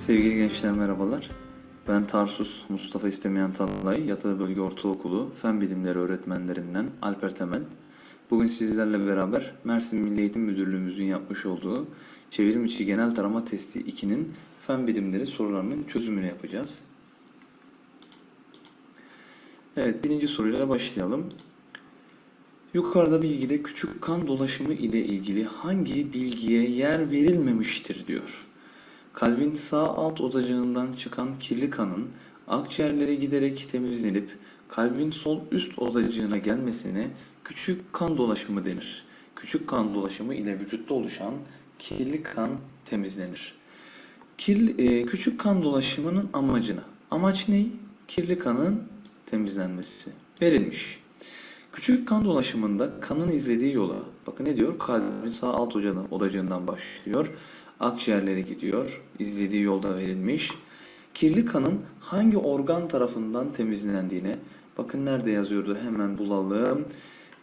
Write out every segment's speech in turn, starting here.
Sevgili gençler merhabalar. Ben Tarsus Mustafa İstemeyen Talay, Yatılı Bölge Ortaokulu Fen Bilimleri öğretmenlerinden Alper Temel. Bugün sizlerle beraber Mersin Milli Eğitim Müdürlüğümüzün yapmış olduğu Çevrim İçi Genel Tarama Testi 2'nin Fen Bilimleri sorularının çözümünü yapacağız. Evet, birinci soruyla başlayalım. Yukarıda bilgide küçük kan dolaşımı ile ilgili hangi bilgiye yer verilmemiştir diyor. Kalbin sağ alt odacığından çıkan kirli kanın akciğerlere giderek temizlenip kalbin sol üst odacığına gelmesine küçük kan dolaşımı denir. Küçük kan dolaşımı ile vücutta oluşan kirli kan temizlenir. Kirli, e, küçük kan dolaşımının amacına. Amaç ne? Kirli kanın temizlenmesi. Verilmiş. Küçük kan dolaşımında kanın izlediği yola, bakın ne diyor? Kalbin sağ alt odacığından başlıyor. Akciğerlere gidiyor. İzlediği yolda verilmiş. Kirli kanın hangi organ tarafından temizlendiğine, bakın nerede yazıyordu hemen bulalım.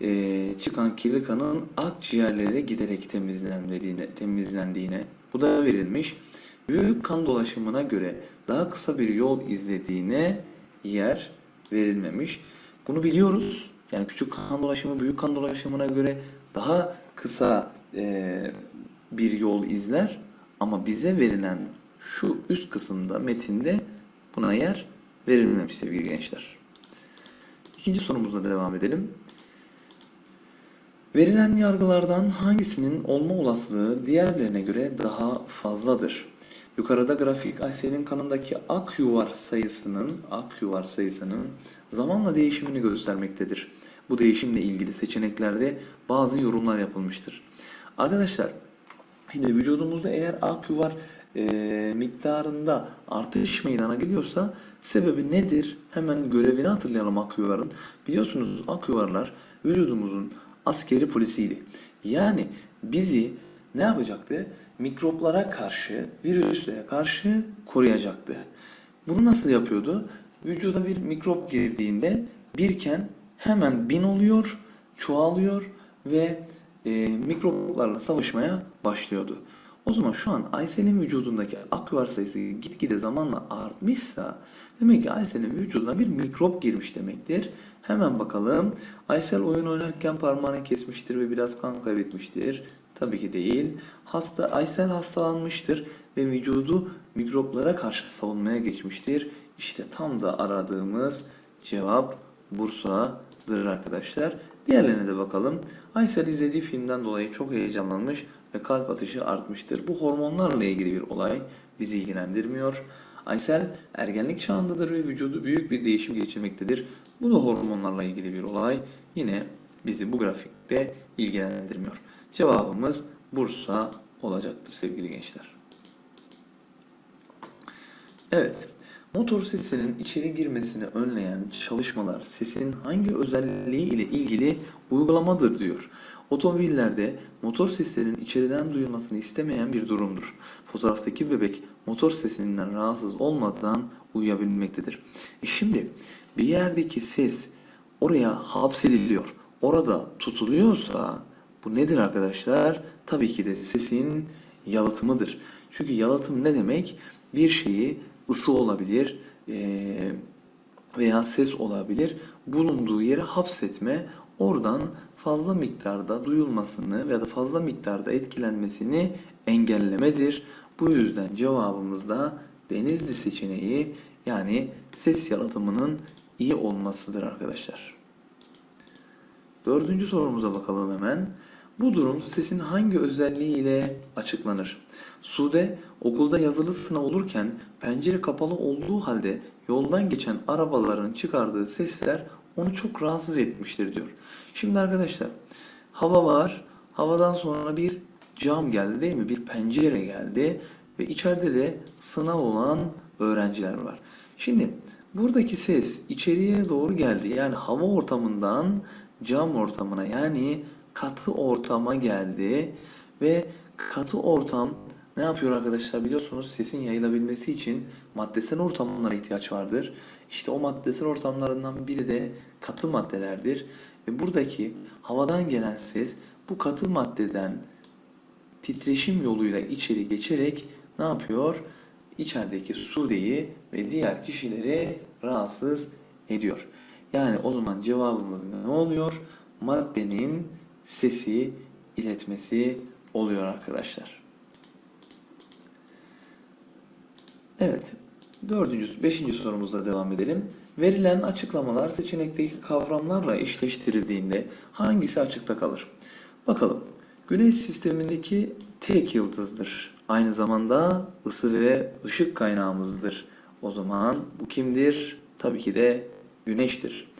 Ee, çıkan kirli kanın akciğerlere giderek temizlendiğine, temizlendiğine, bu da verilmiş. Büyük kan dolaşımına göre daha kısa bir yol izlediğine yer verilmemiş. Bunu biliyoruz. Yani küçük kan dolaşımı büyük kan dolaşımına göre daha kısa e, bir yol izler. Ama bize verilen şu üst kısımda metinde buna yer verilmemiş sevgili gençler. İkinci sorumuzla devam edelim. Verilen yargılardan hangisinin olma olasılığı diğerlerine göre daha fazladır? Yukarıda grafik Aysel'in kanındaki ak yuvar sayısının ak yuvar sayısının zamanla değişimini göstermektedir. Bu değişimle ilgili seçeneklerde bazı yorumlar yapılmıştır. Arkadaşlar Şimdi vücudumuzda eğer ak yuvar e, miktarında artış meydana geliyorsa sebebi nedir? Hemen görevini hatırlayalım ak yuvarın. Biliyorsunuz ak yuvarlar vücudumuzun askeri polisiydi. Yani bizi ne yapacaktı? Mikroplara karşı, virüslere karşı koruyacaktı. Bunu nasıl yapıyordu? Vücuda bir mikrop girdiğinde birken hemen bin oluyor, çoğalıyor ve e, mikroplarla savaşmaya başlıyordu. O zaman şu an Aysel'in vücudundaki aküvar sayısı gitgide zamanla artmışsa demek ki Aysel'in vücuduna bir mikrop girmiş demektir. Hemen bakalım. Aysel oyun oynarken parmağını kesmiştir ve biraz kan kaybetmiştir. Tabii ki değil. Hasta Aysel hastalanmıştır ve vücudu mikroplara karşı savunmaya geçmiştir. İşte tam da aradığımız cevap Bursa'dır arkadaşlar. Diğerlerine de bakalım. Aysel izlediği filmden dolayı çok heyecanlanmış ve kalp atışı artmıştır. Bu hormonlarla ilgili bir olay bizi ilgilendirmiyor. Aysel ergenlik çağındadır ve vücudu büyük bir değişim geçirmektedir. Bu da hormonlarla ilgili bir olay. Yine bizi bu grafikte ilgilendirmiyor. Cevabımız Bursa olacaktır sevgili gençler. Evet. Motor sesinin içeri girmesini önleyen çalışmalar sesin hangi özelliği ile ilgili uygulamadır diyor. Otomobillerde motor seslerinin içeriden duyulmasını istemeyen bir durumdur. Fotoğraftaki bebek motor sesinden rahatsız olmadan uyuyabilmektedir. E şimdi bir yerdeki ses oraya hapsediliyor. Orada tutuluyorsa bu nedir arkadaşlar? Tabii ki de sesin yalıtımıdır. Çünkü yalıtım ne demek? Bir şeyi ısı olabilir eee, veya ses olabilir. Bulunduğu yere hapsetme, oradan fazla miktarda duyulmasını veya da fazla miktarda etkilenmesini engellemedir. Bu yüzden cevabımız da Denizli seçeneği yani ses yalıtımının iyi olmasıdır arkadaşlar. Dördüncü sorumuza bakalım hemen. Bu durum sesin hangi özelliği ile açıklanır? Sude okulda yazılı sınav olurken pencere kapalı olduğu halde yoldan geçen arabaların çıkardığı sesler onu çok rahatsız etmiştir diyor. Şimdi arkadaşlar hava var. Havadan sonra bir cam geldi değil mi? Bir pencere geldi ve içeride de sınav olan öğrenciler var. Şimdi buradaki ses içeriye doğru geldi. Yani hava ortamından cam ortamına yani katı ortama geldi ve katı ortam ne yapıyor arkadaşlar biliyorsunuz sesin yayılabilmesi için maddesel ortamlara ihtiyaç vardır. İşte o maddesel ortamlarından biri de katı maddelerdir. Ve buradaki havadan gelen ses bu katı maddeden titreşim yoluyla içeri geçerek ne yapıyor? içerideki Sude'yi ve diğer kişileri rahatsız ediyor. Yani o zaman cevabımız ne oluyor? Maddenin sesi iletmesi oluyor arkadaşlar. Evet. Dördüncü, beşinci sorumuzla devam edelim. Verilen açıklamalar seçenekteki kavramlarla eşleştirildiğinde hangisi açıkta kalır? Bakalım. Güneş sistemindeki tek yıldızdır. Aynı zamanda ısı ve ışık kaynağımızdır. O zaman bu kimdir? Tabii ki de güneştir.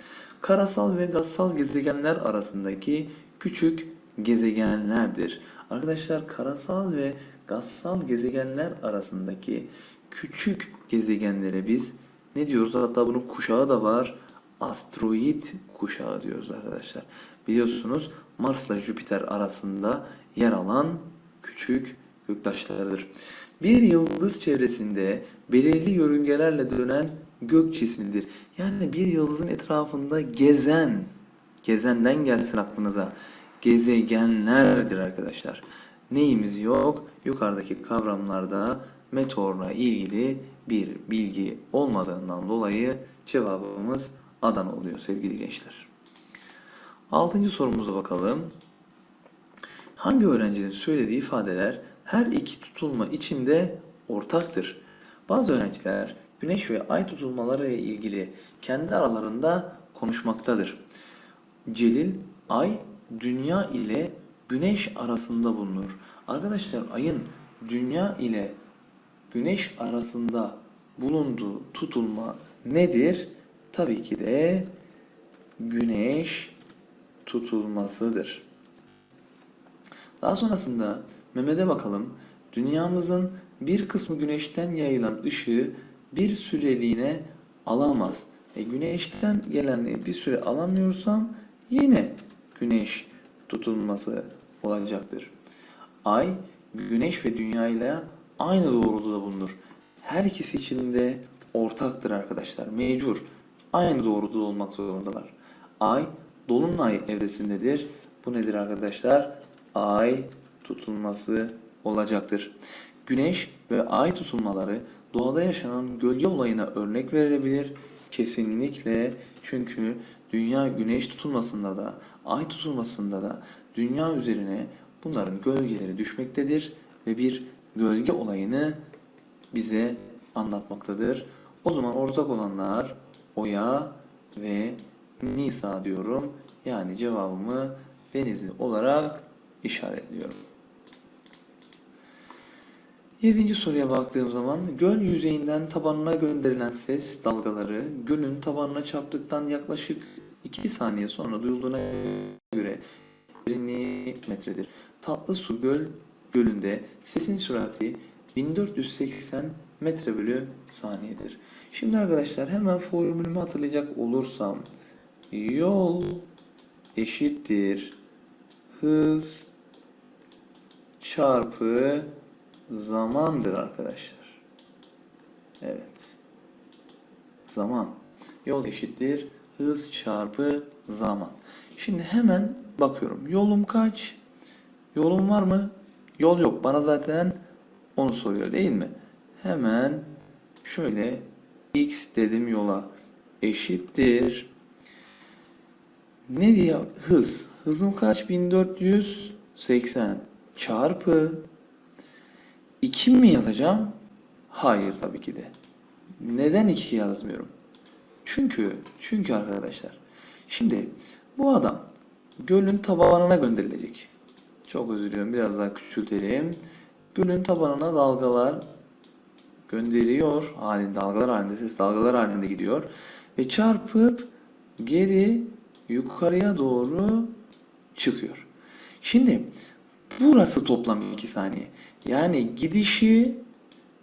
Karasal ve gazsal gezegenler arasındaki küçük gezegenlerdir. Arkadaşlar karasal ve gazsal gezegenler arasındaki küçük gezegenlere biz ne diyoruz? Hatta bunun kuşağı da var. Asteroid kuşağı diyoruz arkadaşlar. Biliyorsunuz Mars'la Jüpiter arasında yer alan küçük göktaşlarıdır. Bir yıldız çevresinde belirli yörüngelerle dönen gök cismidir. Yani bir yıldızın etrafında gezen, gezenden gelsin aklınıza, gezegenlerdir arkadaşlar. Neyimiz yok? Yukarıdaki kavramlarda meteorla ilgili bir bilgi olmadığından dolayı cevabımız Adana oluyor sevgili gençler. Altıncı sorumuza bakalım. Hangi öğrencinin söylediği ifadeler her iki tutulma içinde ortaktır? Bazı öğrenciler güneş ve ay tutulmaları ile ilgili kendi aralarında konuşmaktadır. Celil, ay dünya ile güneş arasında bulunur. Arkadaşlar ayın dünya ile güneş arasında bulunduğu tutulma nedir? Tabii ki de güneş tutulmasıdır. Daha sonrasında Mehmet'e bakalım. Dünyamızın bir kısmı güneşten yayılan ışığı bir süreliğine alamaz. E, güneşten gelen bir süre alamıyorsam yine güneş tutulması olacaktır. Ay, güneş ve dünya ile aynı doğrultuda bulunur. Her ikisi için de ortaktır arkadaşlar. Mecbur. Aynı doğrultuda olmak zorundalar. Ay, dolunay evresindedir. Bu nedir arkadaşlar? Ay tutulması olacaktır. Güneş ve ay tutulmaları doğada yaşanan gölge olayına örnek verilebilir. Kesinlikle çünkü dünya güneş tutulmasında da ay tutulmasında da dünya üzerine bunların gölgeleri düşmektedir ve bir gölge olayını bize anlatmaktadır. O zaman ortak olanlar Oya ve Nisa diyorum. Yani cevabımı Denizli olarak işaretliyorum. Yedinci soruya baktığım zaman göl yüzeyinden tabanına gönderilen ses dalgaları gölün tabanına çarptıktan yaklaşık 2 saniye sonra duyulduğuna göre derinliği metredir. Tatlı su göl gölünde sesin sürati 1480 metre bölü saniyedir. Şimdi arkadaşlar hemen formülümü hatırlayacak olursam yol eşittir hız çarpı zamandır arkadaşlar. Evet. Zaman. Yol eşittir hız çarpı zaman. Şimdi hemen bakıyorum. Yolum kaç? Yolum var mı? Yol yok. Bana zaten onu soruyor değil mi? Hemen şöyle x dedim yola eşittir. Ne diye hız? Hızım kaç? 1480 çarpı 2 mi yazacağım? Hayır tabii ki de. Neden 2 yazmıyorum? Çünkü çünkü arkadaşlar şimdi bu adam gölün tabanına gönderilecek. Çok özür diliyorum. Biraz daha küçültelim. Gölün tabanına dalgalar gönderiyor halinde dalgalar halinde ses dalgalar halinde gidiyor ve çarpıp geri yukarıya doğru çıkıyor. Şimdi burası toplam 2 saniye. Yani gidişi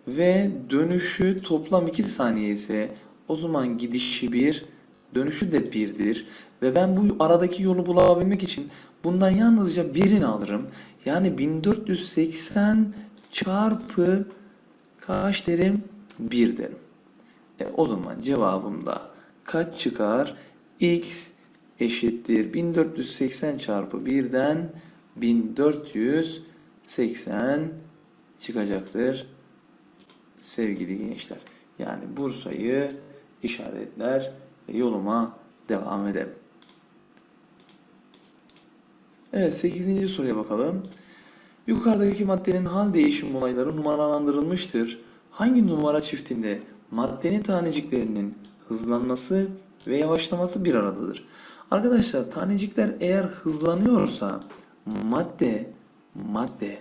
ve dönüşü toplam 2 saniye ise o zaman gidişi 1, dönüşü de 1'dir. Ve ben bu aradaki yolu bulabilmek için bundan yalnızca birini alırım. Yani 1480 çarpı kaç derim? 1 derim. E, o zaman cevabım da kaç çıkar? x eşittir 1480 çarpı 1'den 1480 çıkacaktır sevgili gençler. Yani Bursa'yı işaretler yoluma devam ederim. Evet 8. soruya bakalım. Yukarıdaki maddenin hal değişim olayları numaralandırılmıştır. Hangi numara çiftinde maddenin taneciklerinin hızlanması ve yavaşlaması bir aradadır? Arkadaşlar tanecikler eğer hızlanıyorsa madde madde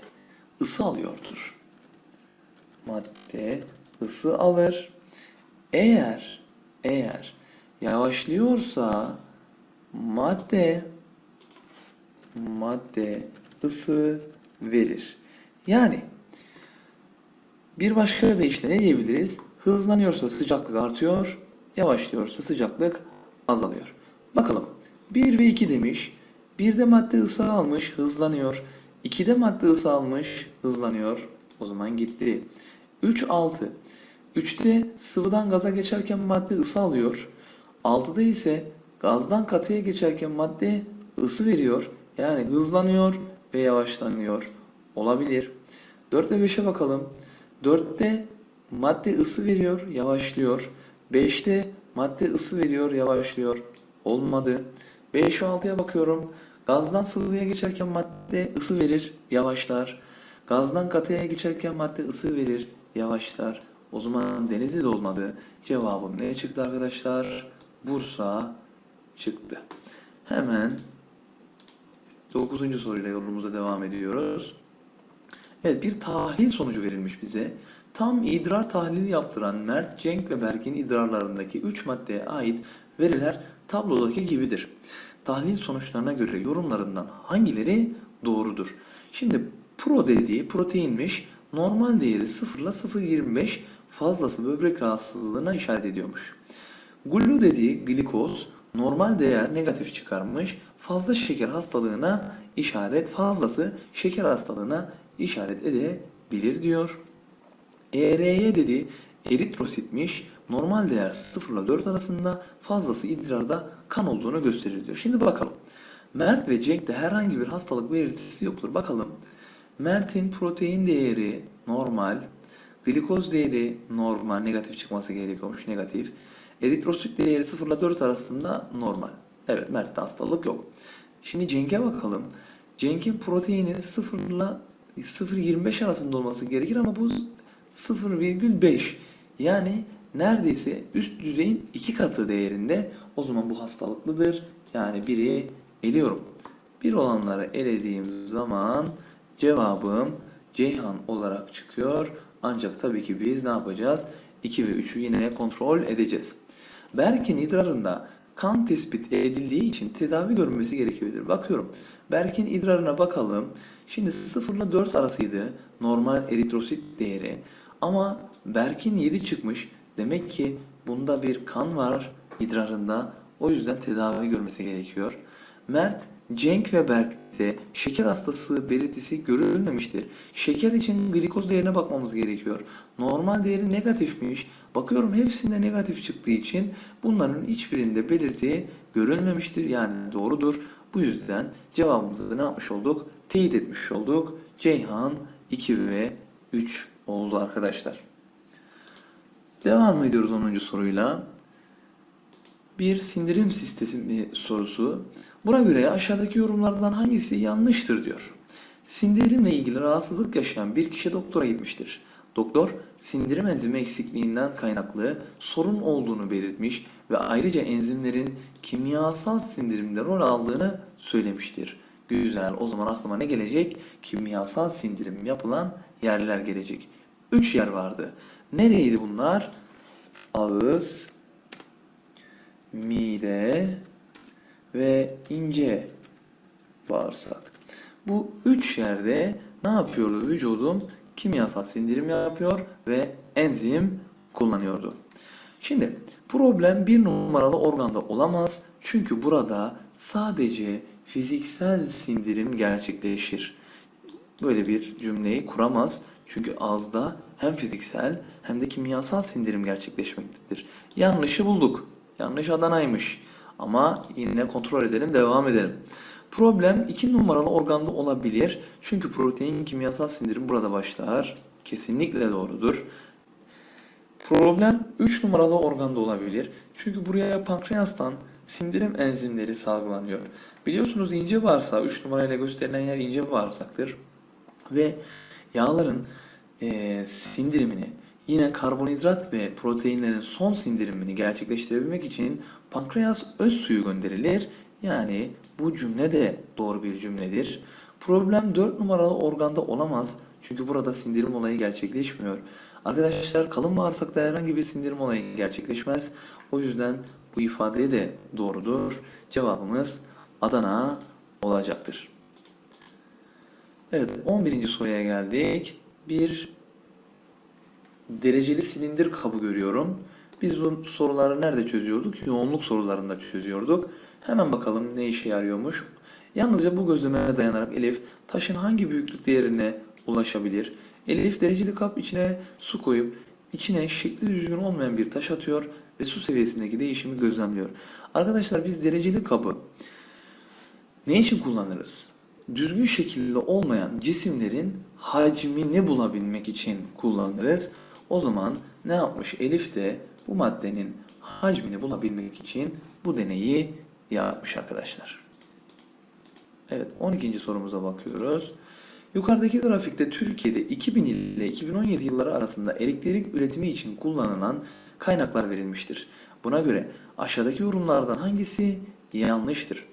ısı alıyordur. Madde ısı alır. Eğer eğer yavaşlıyorsa madde madde ısı verir. Yani bir başka deyişle ne diyebiliriz? Hızlanıyorsa sıcaklık artıyor, yavaşlıyorsa sıcaklık azalıyor. Bakalım 1 ve 2 demiş. 1'de madde ısı almış, hızlanıyor. 2'de madde ısı almış, hızlanıyor. O zaman gitti. 3 6. 3'te sıvıdan gaza geçerken madde ısı alıyor. 6'da ise gazdan katıya geçerken madde ısı veriyor. Yani hızlanıyor ve yavaşlanıyor. Olabilir. 4 ve 5'e bakalım. 4'te madde ısı veriyor, yavaşlıyor. 5'te madde ısı veriyor, yavaşlıyor. Olmadı. 5 ve 6'ya bakıyorum. Gazdan sıvıya geçerken madde ısı verir, yavaşlar. Gazdan katıya geçerken madde ısı verir, yavaşlar. O zaman Denizli de olmadı. Cevabım ne çıktı arkadaşlar? Bursa çıktı. Hemen 9. soruyla yolumuza devam ediyoruz. Evet bir tahlil sonucu verilmiş bize. Tam idrar tahlili yaptıran Mert, Cenk ve Berk'in idrarlarındaki 3 maddeye ait veriler tablodaki gibidir. Tahlil sonuçlarına göre yorumlarından hangileri doğrudur? Şimdi pro dediği proteinmiş. Normal değeri 0 ile 0.25 fazlası böbrek rahatsızlığına işaret ediyormuş. Gullu dediği glikoz normal değer negatif çıkarmış. Fazla şeker hastalığına işaret, fazlası şeker hastalığına işaret edebilir diyor. ERY dediği eritrositmiş. Normal değer 0 ile 4 arasında fazlası idrarda kan olduğunu gösterir diyor. Şimdi bakalım. Mert ve Cenk'te herhangi bir hastalık belirtisi yoktur. Bakalım. Mert'in protein değeri normal, glikoz değeri normal, negatif çıkması gerekiyormuş, negatif. Eritrosit değeri 0 ile 4 arasında normal. Evet, Mert'te hastalık yok. Şimdi Cenk'e bakalım. Cenk'in proteini 0 ile 0.25 arasında olması gerekir ama bu 0,5. Yani neredeyse üst düzeyin iki katı değerinde. O zaman bu hastalıklıdır. Yani biri eliyorum. Bir olanları elediğim zaman cevabım Ceyhan olarak çıkıyor. Ancak tabii ki biz ne yapacağız? 2 ve 3'ü yine kontrol edeceğiz. Berk'in idrarında kan tespit edildiği için tedavi görülmesi gerekebilir. Bakıyorum. Berk'in idrarına bakalım. Şimdi 0 ile 4 arasıydı normal eritrosit değeri. Ama Berk'in 7 çıkmış. Demek ki bunda bir kan var idrarında. O yüzden tedavi görmesi gerekiyor. Mert, Cenk ve Berk'te şeker hastası belirtisi görülmemiştir. Şeker için glikoz değerine bakmamız gerekiyor. Normal değeri negatifmiş. Bakıyorum hepsinde negatif çıktığı için bunların hiçbirinde belirti görülmemiştir. Yani doğrudur. Bu yüzden cevabımızı ne yapmış olduk? Teyit etmiş olduk. Ceyhan 2 ve 3 oldu arkadaşlar. Devam ediyoruz 10. soruyla. Bir sindirim sistemi sorusu. Buna göre aşağıdaki yorumlardan hangisi yanlıştır diyor. Sindirimle ilgili rahatsızlık yaşayan bir kişi doktora gitmiştir. Doktor sindirim enzimi eksikliğinden kaynaklı sorun olduğunu belirtmiş ve ayrıca enzimlerin kimyasal sindirimde rol aldığını söylemiştir. Güzel o zaman aklıma ne gelecek? Kimyasal sindirim yapılan yerler gelecek. Üç yer vardı. Nereydi bunlar? Ağız, mide ve ince bağırsak. Bu üç yerde ne yapıyordu vücudum? Kimyasal sindirim yapıyor ve enzim kullanıyordu. Şimdi problem bir numaralı organda olamaz. Çünkü burada sadece fiziksel sindirim gerçekleşir. Böyle bir cümleyi kuramaz. Çünkü ağızda hem fiziksel hem de kimyasal sindirim gerçekleşmektedir. Yanlışı bulduk. Yanlış Adana'ymış. Ama yine kontrol edelim, devam edelim. Problem 2 numaralı organda olabilir. Çünkü protein kimyasal sindirim burada başlar. Kesinlikle doğrudur. Problem 3 numaralı organda olabilir. Çünkü buraya pankreastan sindirim enzimleri salgılanıyor. Biliyorsunuz ince bağırsağı 3 numarayla gösterilen yer ince bağırsaktır. Ve yağların eee, sindirimini yine karbonhidrat ve proteinlerin son sindirimini gerçekleştirebilmek için pankreas öz suyu gönderilir. Yani bu cümle de doğru bir cümledir. Problem 4 numaralı organda olamaz. Çünkü burada sindirim olayı gerçekleşmiyor. Arkadaşlar kalın bağırsakta herhangi bir sindirim olayı gerçekleşmez. O yüzden bu ifade de doğrudur. Cevabımız Adana olacaktır. Evet 11. soruya geldik. Bir dereceli silindir kabı görüyorum. Biz bu soruları nerede çözüyorduk? Yoğunluk sorularında çözüyorduk. Hemen bakalım ne işe yarıyormuş. Yalnızca bu gözlemeye dayanarak Elif taşın hangi büyüklük değerine ulaşabilir? Elif dereceli kap içine su koyup içine şekli düzgün olmayan bir taş atıyor ve su seviyesindeki değişimi gözlemliyor. Arkadaşlar biz dereceli kabı ne için kullanırız? Düzgün şekilde olmayan cisimlerin hacmini bulabilmek için kullanırız. O zaman ne yapmış Elif de bu maddenin hacmini bulabilmek için bu deneyi yapmış arkadaşlar. Evet 12. sorumuza bakıyoruz. Yukarıdaki grafikte Türkiye'de 2000 ile 2017 yılları arasında elektrik üretimi için kullanılan kaynaklar verilmiştir. Buna göre aşağıdaki yorumlardan hangisi yanlıştır?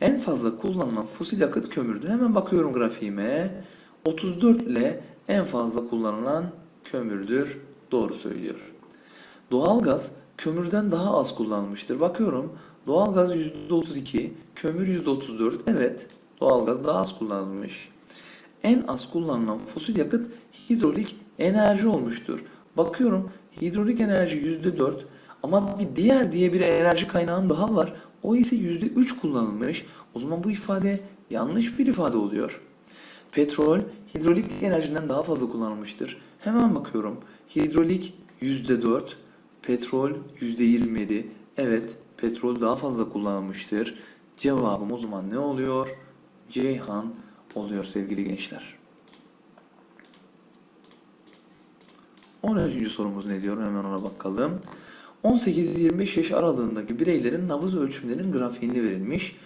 En fazla kullanılan fosil yakıt kömürdür. Hemen bakıyorum grafiğime. 34 ile en fazla kullanılan kömürdür. Doğru söylüyor. Doğalgaz kömürden daha az kullanılmıştır. Bakıyorum doğalgaz %32, kömür %34. Evet doğalgaz daha az kullanılmış. En az kullanılan fosil yakıt hidrolik enerji olmuştur. Bakıyorum hidrolik enerji %4 ama bir diğer diye bir enerji kaynağım daha var. O ise %3 kullanılmış. O zaman bu ifade yanlış bir ifade oluyor. Petrol hidrolik enerjiden daha fazla kullanılmıştır. Hemen bakıyorum. Hidrolik %4, petrol %27. Evet, petrol daha fazla kullanılmıştır. Cevabım o zaman ne oluyor? Ceyhan oluyor sevgili gençler. 13. sorumuz ne diyor? Hemen ona bakalım. 18-25 yaş aralığındaki bireylerin nabız ölçümlerinin grafiğinde verilmiş.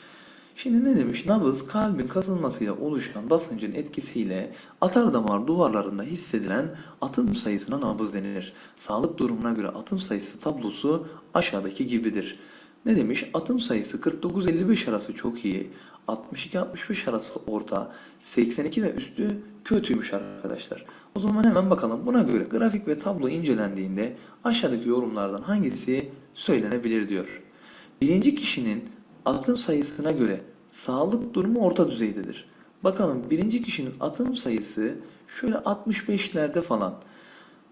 Şimdi ne demiş? Nabız kalbin kasılmasıyla oluşan basıncın etkisiyle atar damar duvarlarında hissedilen atım sayısına nabız denir. Sağlık durumuna göre atım sayısı tablosu aşağıdaki gibidir. Ne demiş? Atım sayısı 49-55 arası çok iyi. 62-65 arası orta. 82 ve üstü kötüymüş arkadaşlar. O zaman hemen bakalım. Buna göre grafik ve tablo incelendiğinde aşağıdaki yorumlardan hangisi söylenebilir diyor. Birinci kişinin atım sayısına göre sağlık durumu orta düzeydedir. Bakalım birinci kişinin atım sayısı şöyle 65'lerde falan.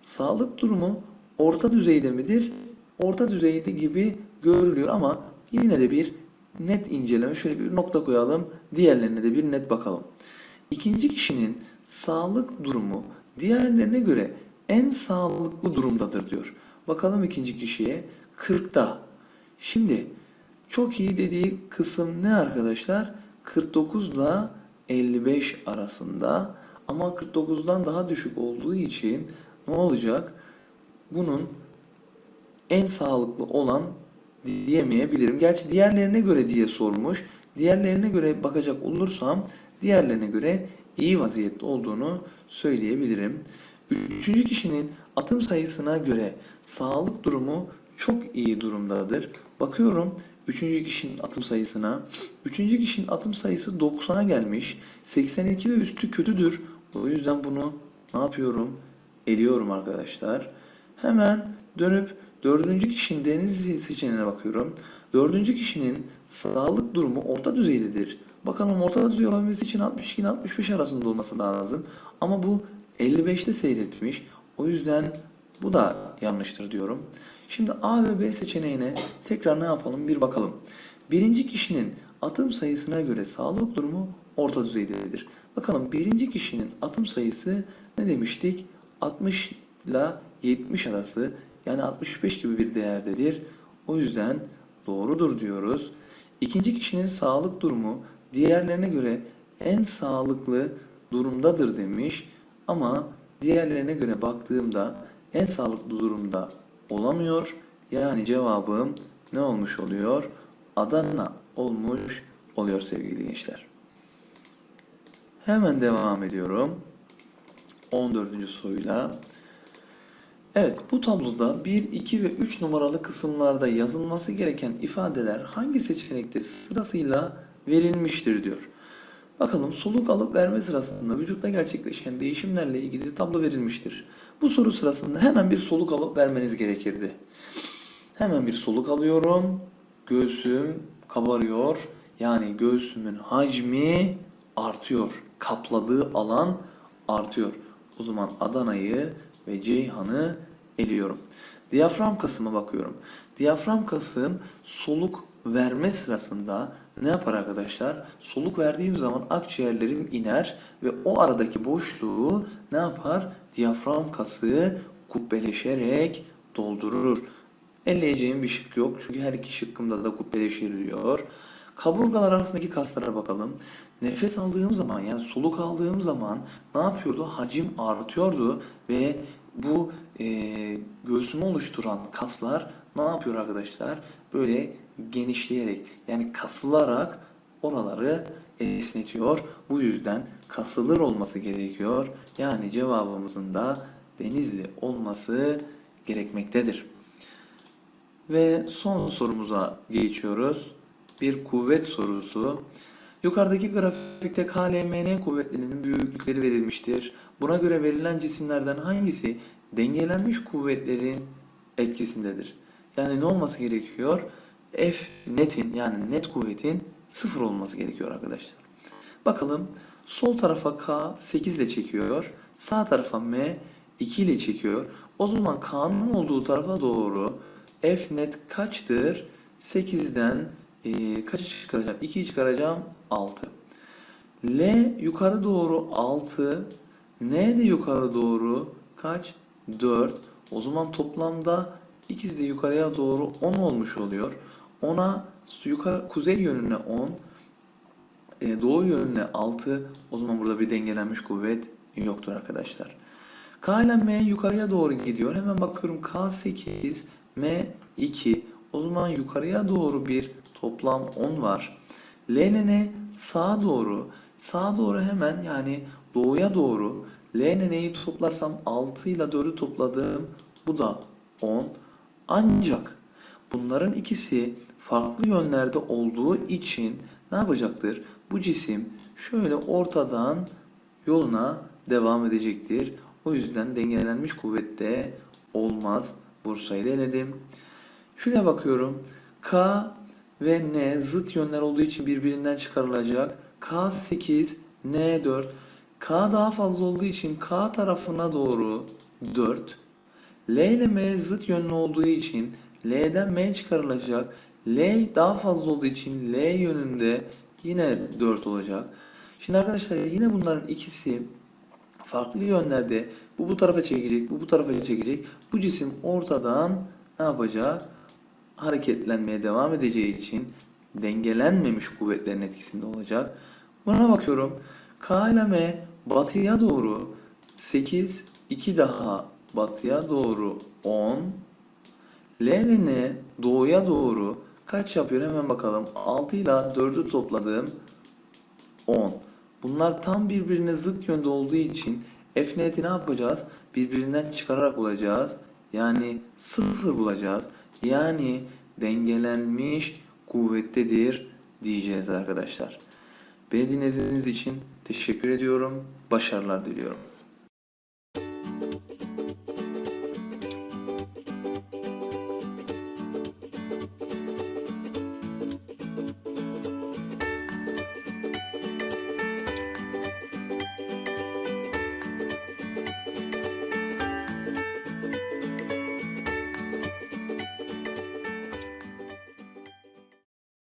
Sağlık durumu orta düzeyde midir? Orta düzeyde gibi görülüyor ama yine de bir net inceleme şöyle bir nokta koyalım. Diğerlerine de bir net bakalım. İkinci kişinin sağlık durumu diğerlerine göre en sağlıklı durumdadır diyor. Bakalım ikinci kişiye 40'ta. Şimdi çok iyi dediği kısım ne arkadaşlar? 49 ile 55 arasında ama 49'dan daha düşük olduğu için ne olacak? Bunun en sağlıklı olan diyemeyebilirim. Gerçi diğerlerine göre diye sormuş. Diğerlerine göre bakacak olursam diğerlerine göre iyi vaziyette olduğunu söyleyebilirim. Üçüncü kişinin atım sayısına göre sağlık durumu çok iyi durumdadır. Bakıyorum üçüncü kişinin atım sayısına. Üçüncü kişinin atım sayısı 90'a gelmiş. 82 ve üstü kötüdür. O yüzden bunu ne yapıyorum? Eliyorum arkadaşlar. Hemen dönüp dördüncü kişinin deniz seçeneğine bakıyorum. Dördüncü kişinin sağlık durumu orta düzeydedir. Bakalım orta düzey olabilmesi için 62 ile 65 arasında olması lazım. Ama bu 55'te seyretmiş. O yüzden bu da yanlıştır diyorum. Şimdi A ve B seçeneğine tekrar ne yapalım bir bakalım. Birinci kişinin atım sayısına göre sağlık durumu orta düzeydedir. Bakalım birinci kişinin atım sayısı ne demiştik? 60 ile 70 arası yani 65 gibi bir değerdedir. O yüzden doğrudur diyoruz. İkinci kişinin sağlık durumu diğerlerine göre en sağlıklı durumdadır demiş. Ama diğerlerine göre baktığımda en sağlıklı durumda olamıyor. Yani cevabım ne olmuş oluyor? Adana olmuş oluyor sevgili gençler. Hemen devam ediyorum. 14. soruyla. Evet bu tabloda 1, 2 ve 3 numaralı kısımlarda yazılması gereken ifadeler hangi seçenekte sırasıyla verilmiştir diyor. Bakalım soluk alıp verme sırasında vücutta gerçekleşen değişimlerle ilgili tablo verilmiştir. Bu soru sırasında hemen bir soluk alıp vermeniz gerekirdi. Hemen bir soluk alıyorum. Göğsüm kabarıyor. Yani göğsümün hacmi artıyor. Kapladığı alan artıyor. O zaman Adana'yı ve Ceyhan'ı eliyorum. Diyafram kasıma bakıyorum. Diyafram kasım soluk verme sırasında ne yapar arkadaşlar? Soluk verdiğim zaman akciğerlerim iner ve o aradaki boşluğu ne yapar? Diyafram kası kubbeleşerek doldurur. Elleyeceğim bir şık yok çünkü her iki şıkkımda da kubbeleşir diyor. Kaburgalar arasındaki kaslara bakalım. Nefes aldığım zaman yani soluk aldığım zaman ne yapıyordu? Hacim artıyordu ve bu e, göğsümü oluşturan kaslar ne yapıyor arkadaşlar? Böyle genişleyerek yani kasılarak oraları esnetiyor. Bu yüzden kasılır olması gerekiyor. Yani cevabımızın da denizli olması gerekmektedir. Ve son sorumuza geçiyoruz. Bir kuvvet sorusu. Yukarıdaki grafikte KLMN kuvvetlerinin büyüklükleri verilmiştir. Buna göre verilen cisimlerden hangisi dengelenmiş kuvvetlerin etkisindedir? Yani ne olması gerekiyor? F netin yani net kuvvetin sıfır olması gerekiyor arkadaşlar. Bakalım sol tarafa K 8 ile çekiyor. Sağ tarafa M 2 ile çekiyor. O zaman K'nın olduğu tarafa doğru F net kaçtır? 8'den e, kaçı çıkaracağım? 2'yi çıkaracağım 6. L yukarı doğru 6. N de yukarı doğru kaç? 4. O zaman toplamda ikisi de yukarıya doğru 10 olmuş oluyor. 10'a yukarı kuzey yönüne 10. E, doğu yönüne 6. O zaman burada bir dengelenmiş kuvvet yoktur arkadaşlar. K ile M yukarıya doğru gidiyor. Hemen bakıyorum K8, M2. O zaman yukarıya doğru bir toplam 10 var. L ile N sağa doğru. Sağa doğru hemen yani doğuya doğru. L ile N'yi toplarsam 6 ile 4'ü topladım. Bu da 10. Ancak bunların ikisi farklı yönlerde olduğu için ne yapacaktır? Bu cisim şöyle ortadan yoluna devam edecektir. O yüzden dengelenmiş kuvvette olmaz. Bursa'yı denedim. Şuraya bakıyorum. K ve N zıt yönler olduğu için birbirinden çıkarılacak. K8, N4. K daha fazla olduğu için K tarafına doğru 4. L ile M zıt yönlü olduğu için L'den M çıkarılacak. L daha fazla olduğu için L yönünde yine 4 olacak. Şimdi arkadaşlar yine bunların ikisi farklı yönlerde bu bu tarafa çekecek, bu bu tarafa çekecek. Bu cisim ortadan ne yapacak? Hareketlenmeye devam edeceği için dengelenmemiş kuvvetlerin etkisinde olacak. Buna bakıyorum. K ile M batıya doğru 8, 2 daha batıya doğru 10. L ve N doğuya doğru kaç yapıyor hemen bakalım. 6 ile 4'ü topladım 10. Bunlar tam birbirine zıt yönde olduğu için f net'i ne yapacağız? Birbirinden çıkararak bulacağız. Yani sıfır bulacağız. Yani dengelenmiş kuvvettedir diyeceğiz arkadaşlar. Beni dinlediğiniz için teşekkür ediyorum. Başarılar diliyorum.